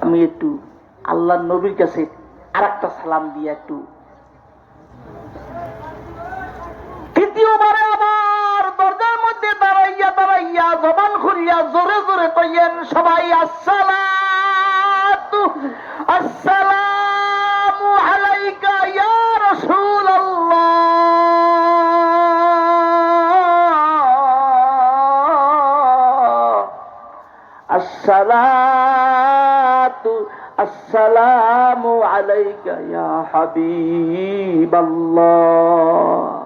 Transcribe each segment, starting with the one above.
আমি একটু আল্লাহ নবীর কাছে আর একটা সালাম দিয়ে একটু দরজার মধ্যে জবান জোরে জোরে কইয়েন সবাই, আসসালাতু, আসসালামু আলাইকা ইয়া الصلاة السلام عليك يا حبيب الله.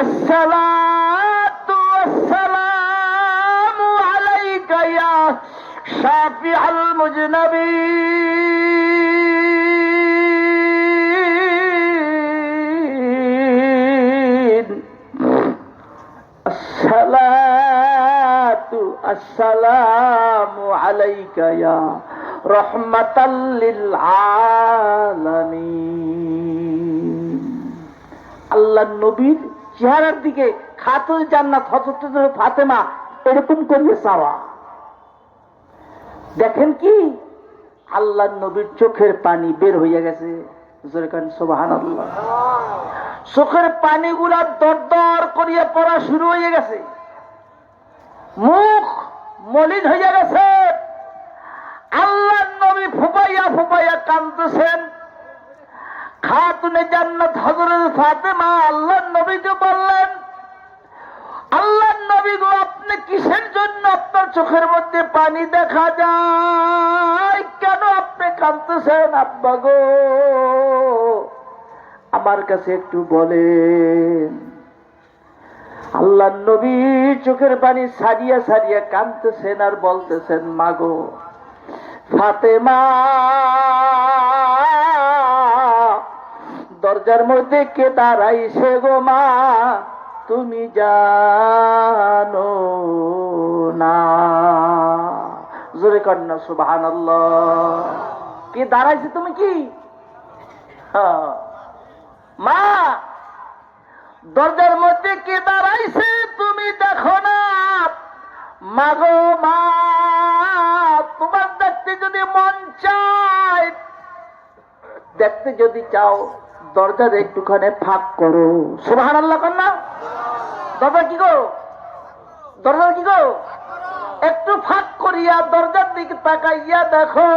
الصلاة والسلام عليك يا شافع المذنبين আসসালামু আলাইকা রহমাতাল লিল আলামিন। নবীর চেহারার দিকে খাতুল জান্নাত, হযরত ফাতেমা এরকম করিয়ে চাওয়া। দেখেন কি? আল্লাহ নবীর চোখের পানি বের হইয়া গেছে। চোখের পানি গুলা দর দর করিয়া পড়া শুরু হয়ে গেছে। মুখ মলিন হইয়া গেছে। আল্লাহ নবী ফুপাইয়া ফুপাইয়া কান্দতেছেন খাতুনে জান্নাত হজরত ফাতেমা আল্লাহ নবীকে বললেন আল্লাহ নবী গো আপনি কিসের জন্য আপনার চোখের মধ্যে পানি দেখা যায়? কেন আপনি কান্দতেছেন আব্বা গো? আমার কাছে একটু বলেন। আল্লাহ নবী চোখের পানি সারিয়া সারিয়া কান্দতেছেন আর বলতেছেন, মাগো, ফাতেমা, দরজার মধ্যে কে দাঁড়াইছে গো মা? তুমি জানো না। জোরে কন্যা সুবাহান কে দাঁড়াইছে, তুমি কি? হ্যাঁ। মা দরজার মধ্যে কে দাঁড়াইছে তুমি দেখো না। মাগো মা, তোমার দেখতে যদি মন চায়, দেখতে যদি চাও, দরজার একটুখানে ফাঁক করো। সুবাহান আল্লাহ কন্যা দরজা কি গো? দরজা কি গো? একটু ফাঁক করিয়া দরজার দিকে তাকাইয়া দেখো।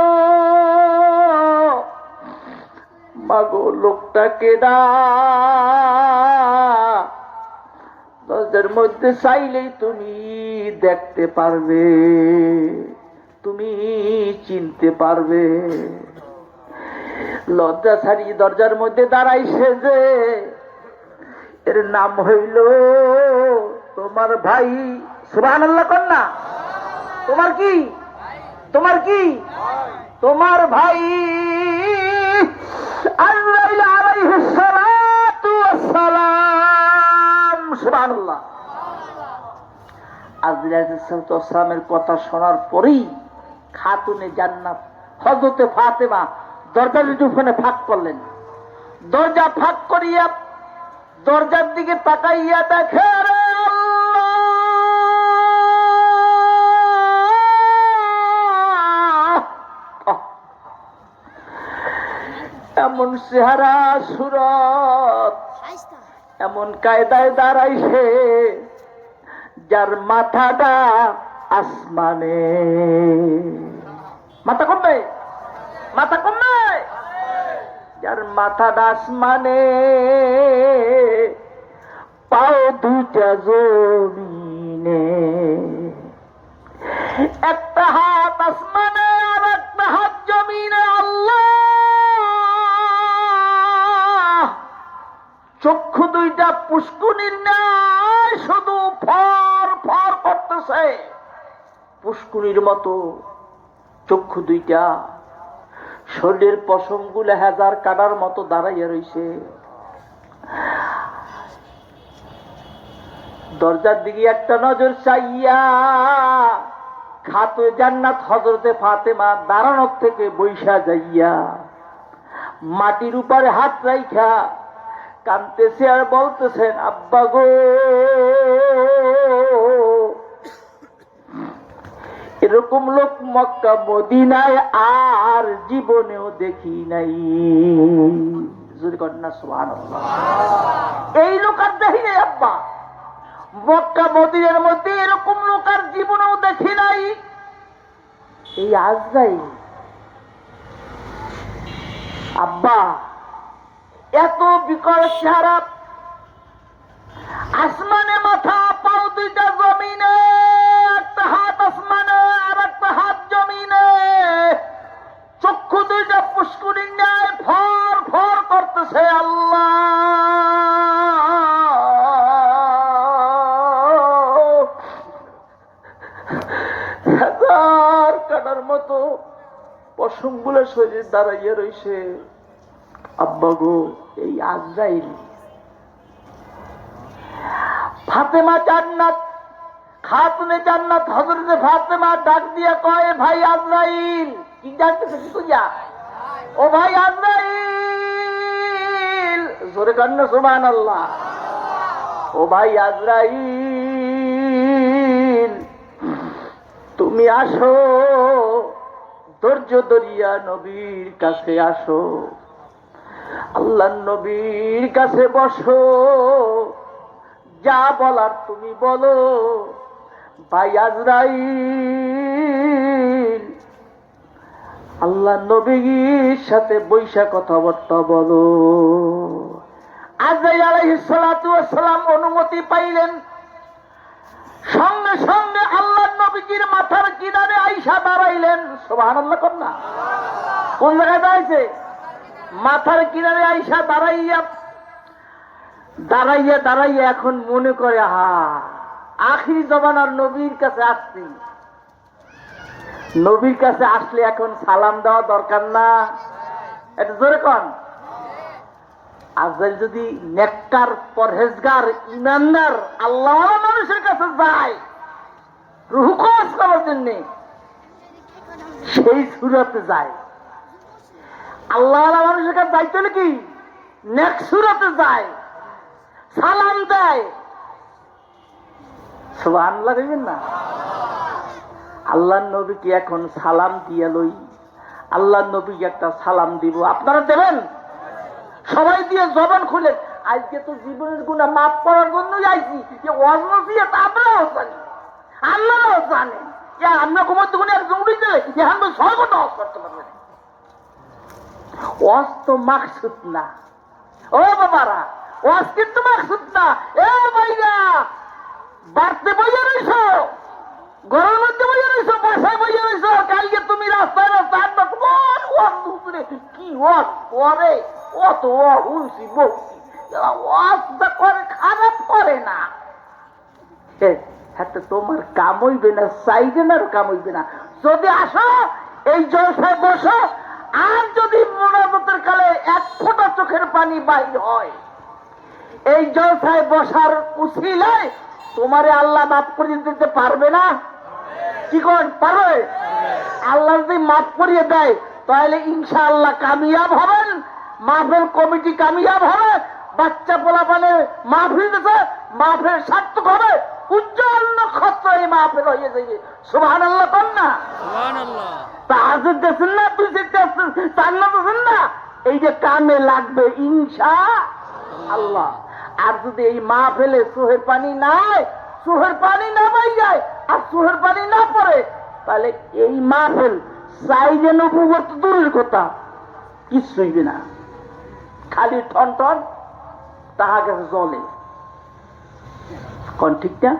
মাগো লোকটা কেডা দরজার মধ্যে চাইলেই তুমি দেখতে পারবে, তুমি চিনতে পারবে। লজ্জা ছাড়ি দরজার মধ্যে দাঁড়াইছে যে, এর নাম হইল তোমার ভাই। সুবাহ আল্লাহ কন্যা। তোমার কি? তোমার কি? তোমার ভাই। আল্লাহ ওয়াসসালাম সুবহানাল্লাহ কথা শোনার পরেই খাতুনে জান্নাত হজরতে ফাতেমা দরজা দুটোখানে ফাঁক করলেন। দরজা ফাঁক করিয়া দরজার দিকে তাকাইয়া দেখে এমন চেহারা, সুরত। এমন কায়দায় দাঁড়াইছে যার মাথাটা আসমানে। মাথা কমবে মাথা কমবে যার মাথাটা আসমানে, পাও দুটা জমিনে। একটা হাত আসমানে আর একটা হাত জমিনে। চক্ষু দুইটা পুষ্কুনির ন্যায় শুধু ফর ফর করতেছে। পুষ্কুনির মতো চক্ষু দুইটা। শরীরের পশমগুলো হাজার কাটার মতো দাঁড়াইয়া রইছে। দরজার দিকে একটা নজর চাইয়া খাতো জান্নাত হজরতে ফাতেমা দাঁড়ানোর থেকে বৈশা যাইয়া মাটির উপরে হাত রাইখা কানতেছে আর বলতেছেন, আব্বা গো। এরকম লোক মক্কা, মদিনায় আর জীবনেও দেখি নাই। এই লোক আর দেখি নাই, আব্বা। মক্কা, মদিনের মধ্যে এরকম লোক আর জীবনেও দেখি নাই। এই আজরাইল আব্বা এত বিকট চেহারা। আসমানে মাথা পাও দুইটা জমিনে, একটা হাত আসমানে আর একটা হাত জমিনে। চক্ষু দুইটা পুষ্কুরি ন্যায় ফর ফর করতেছে আল্লাহ। কাটার মতো পশমগুলো শরীর দাঁড়াইয়া রইছে। এই আজরাইল। ফাতেমা জান্নাত জান্নাত হজরতে ফাতেমা ডাক দিয়া কয়, ভাই আজরাইল। কি কি কইয়া? ও ভাই আজরাইল। জোরে ও ভাই আজরাইল, তুমি আসো, ধৈর্য দরিয়া নবীর কাছে আসো। আল্লাহ নবীর কাছে বসো। যা বলার তুমি বলো। ভাই আজরাইল, আল্লাহ নবীর সাথে বৈশা কথাবার্তা বলো। সালাতু ওয়াস অনুমতি পাইলেন। সঙ্গে সঙ্গে আল্লাহ নবীজির মাথার কিনারে আইসা দাঁড়াইলেন। সুবহানাল্লাহ কন্যা। কোন জায়গায় দাঁড়াইছে? মাথার কিনারে আইসা দাঁড়াইয়া দাঁড়াইয়া দাঁড়াইয়া এখন মনে করে হা আখির জমানার নবীর কাছে আসছি। নবীর কাছে আসলে এখন সালাম দেওয়া দরকার না। এটা জোরে কন। আজরাইল যদি নেককার পরহেজগার ইমানদার আল্লাহ মানুষের কাছে যায়, রুহু করার জন্য, সেই সুরতে যায়। আল্লাহ মানুষের কাছে যাইতে হলে কি? যায়, সালাম দেয়। সুবাহ দেখবেন না? আল্লাহ নবীকে এখন সালাম দিয়ে লই? আল্লাহ নবীকে একটা সালাম দিব। আপনারা দেবেন? সবাই দিয়ে জবান খুলে, আজকে তো জীবনের গুণা মাফ করার জন্যই আইছি। যে অজনসিয়ত আমরাও জানি আল্লাহরাও জানেন। আমরা ঘুমাতে গুণে আর জঙ্গলি দিলে এখন তো অস করতে পারবেন মাকসুদ না ও বাবারা মাকসুদ না এ ভাইয়া, বাড়তে বইয়া মধ্যে বইয়া বাসায় বইয়া কালকে তুমি রাস্তায় রাস্তায় তোমার ওয়াজ কি করে অত করে, খারাপ করে না। হাতে তোমার কাম হইবে না, সাইডে না কাম হইবে না। যদি আসো, এই জলসায় বসো আর যদি মোনাজতের কালে এক ফোঁটা চোখের পানি বাইর হয়, এই জলসায় বসার উচিলায় তোমারে আল্লাহ মাফ করে দিতে পারবে না? কি করেন পারবে? আল্লাহ যদি মাফ করিয়ে দেয়, তাহলে ইনশাআল্লাহ কামিয়াব হবেন, মাহফিল কমিটি কামিয়াব হবে, বাচ্চা পোলাপানে মাহফিল দিতে মাহফিল সার্থক হবে। উজ্জ্বল নক্ষত্র এই মাহফিল হয়ে যাবে। সুবহান আল্লাহ পান না তাহাজুদ দেখছেন না তুই চান্না দেখছেন না? এই যে কামে লাগবে ইনশা আল্লাহ আর যদি এই মা ফেলে সুহের পানি নাই সুহের পানি না পাই যায় আর সুহের পানি না পড়ে তাহলে এই মা ফেল সাইজে নবুগত দূরের কথা। কিচ্ছু হইবে না। খালি ঠন ঠন তাহা গেছে জলে কোন ঠিক না?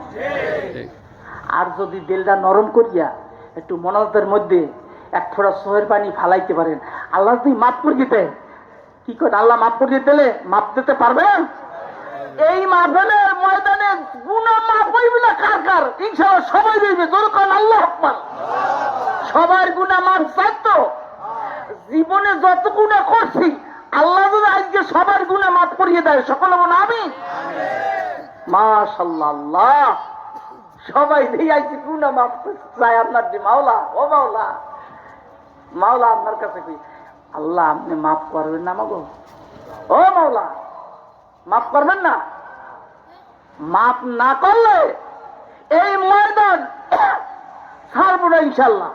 আর যদি দিলটা নরম করিয়া একটু মনতের মধ্যে এক ফোড়া সোহের পানি ফালাইতে পারেন। আল্লাহ যদি মাফ করে দিতে, কি করে আল্লাহ মাফ করে দিতে মাপ দিতে পারবেন এই মাফেলের ময়দানে গুণা মাপ হইবে না কার কার? ইনশাআল্লাহ সবাই দিবে দরকার আল্লাহ আকবার। সবার গুণা মাপ চাইতো জীবনে যত গুণা করছি, আল্লাহ যদি আজকে সবার গুণা মাফ করিয়ে দেয়, সকল আমি মাশাল্লাহ। সবাই দিয়ে আইছি মাফ চাই আপনার যে মাওলা, ও মাওলা। মাওলা আপনার কাছে আল্লাহ আপনি মাফ করবেন না ও মাওলা, মাফ করবেন না? মাফ না করলে এই ময়দান ছাড়বো না ইনশাল্লাহ।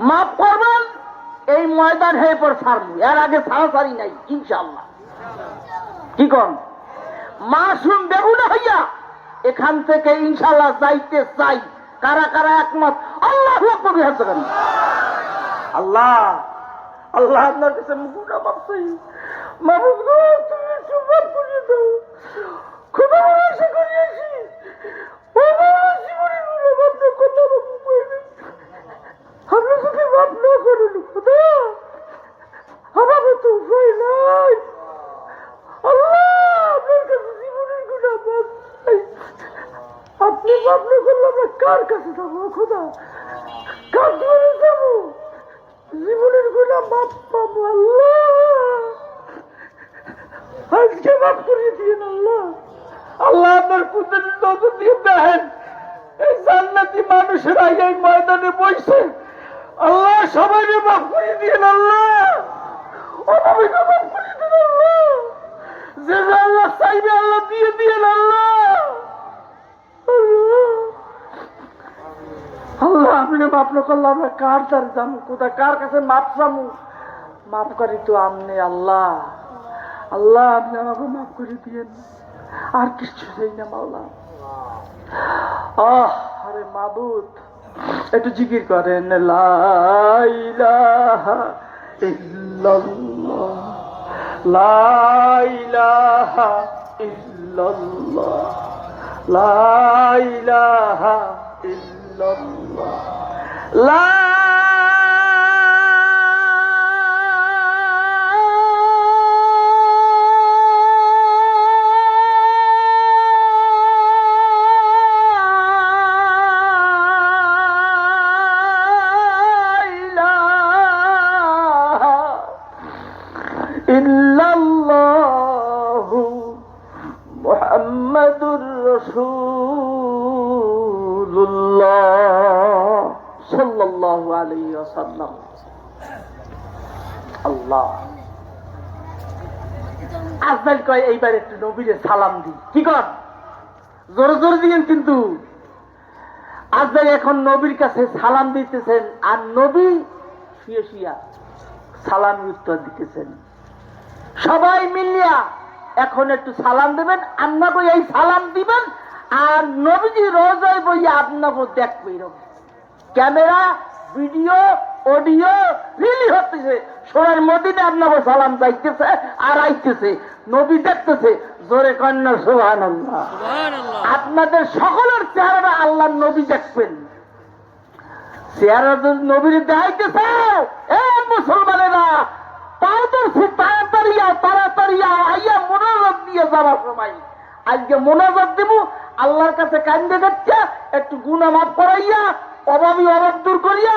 মাফ করবেন, এই ময়দান হয়ে পর ছাড়বো। এর আগে ছাড়াছাড়ি নাই, ইনশাল্লাহ। কি কন? মাসুম বেগুনা হইয়া এখান থেকে ইনশাল্লাহ যাইতে চাই। কারা কারা একমত? আল্লাহ আল্লাহ আল্লাহ আপনার কাছে করিয়ে দাও। খুব না আমার যদি মাফ না খোদা আমার তো উপায় নাই আল্লাহ আপনার কাছে জীবনের গুণা মাফ চাই। আপনি মাফ না করলে আমরা কার কাছে যাব খোদা? কার দুয়ারে যাব? জীবনের মাপ পাবো আল্লাহ। আজকে মাফ করিয়ে দিন আল্লাহ। আল্লাহ আপনার পুত্রের নজর দিয়ে দেখেন, এই জান্নাতি মানুষেরা এই ময়দানে বসছে আল্লাহ সবাই মাফ করিয়ে দিন আল্লাহ অভাবীকে মাফ করিয়ে দিন আল্লাহ যে যে আল্লাহ চাইবে আল্লাহ দিয়ে দিন আল্লাহ আল্লাহ আপনি মাফ আমরা কার দ্বার যাব কোথায়? কার কাছে মাপ চামু মাফ করি তো আমনে আল্লাহ। আল্লাহ, আপনি আমাকে মাফ করে দিয়েন। আর কিছু চাই না মাওলা। আহ, আরে মাবুদ, একটু জিকির করেন। লা ইলাহা ইল্লাল্লাহ। লা ইলাহা ইল্লাল্লাহ। লা ইলাহা ইল্লাল্লাহ। লা আজকাল কয়, এইবার একটু নবীরে সালাম দি কি কর? জোরে জোরে দিয়েন কিন্তু। আজকাল এখন নবীর কাছে সালাম দিতেছেন আর নবী শুয়ে শুয়া সালাম উত্তর দিতেছেন। সবাই মিলিয়া এখন একটু সালাম দেবেন আপনাকে এই সালাম দিবেন আর নবীজি রোজায় বইয়া আপনাকে দেখবে ক্যামেরা, ভিডিও অডিও রিলি হতেছে। সোনার মদিনে আপনাকে সালাম যাইতেছে আর আইতেছে। নবী দেখতেছে জোরে কন্যা সোহান আপনাদের সকলের চেহারাটা আল্লাহ নবী দেখবেন। চেহারা নবীর দেখাইতেছে এ মুসলমানেরা তাড়াতাড়ি তাড়াতাড়ি আও, তাড়াতাড়ি আও, আইয়া মনোরথ দিয়ে যাওয়ার সময়। আজকে মনোরথ দেব আল্লাহর কাছে কান্দে দেখছে একটু গুণা মাফ করাইয়া অভাবী অভাব দূর করিয়া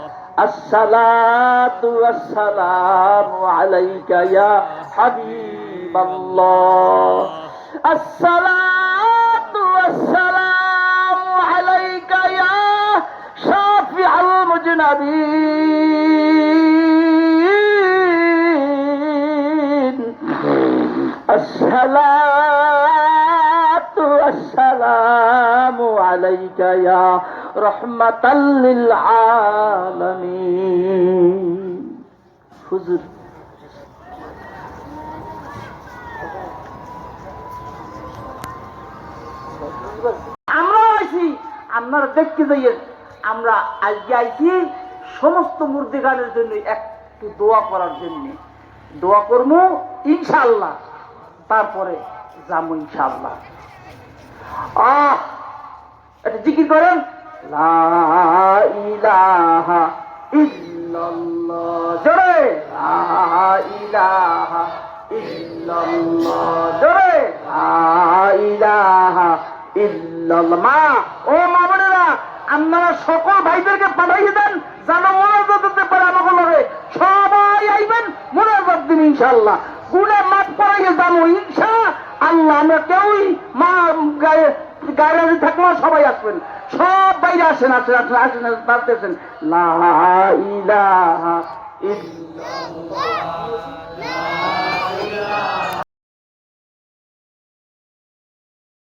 الصلاة والسلام عليك يا حبيب الله الصلاة والسلام عليك يا شافع المجنبين الصلاة والسلام عليك يا রহমাতাল্লিল আলামিন। হুজুর। আমরা আইছি, আপনারা দেখতে যাইয়েন। আমরা আজকে আইছি সমস্ত মুর্দিগানের জন্য একটু দোয়া করার জন্য। দোয়া করব ইনশাল্লাহ তারপরে যাব ইনশাল্লাহ আহ, এটা জিকির করেন। লা ইলাহা ইল্লাল্লাহ। জোরে! আপনারা সকল ভাইদেরকে পাঠাইয়ে দেন যেন মোনাজাত দিতে পারে আমাকে লগে। সবাই আইবেন মোনাজাত দিন ইনশাল্লাহ গুণে মাঠ পড়াইয়ে জানো ইনশা আল্লাহ আমরা কেউই মা গায়ে গায়ে থাকলেও সবাই আসবেন। সব বাইরে আসেন আসেন আসেন আসেন বাড়তেছেন লা ইলাহা ইল্লাল্লাহ।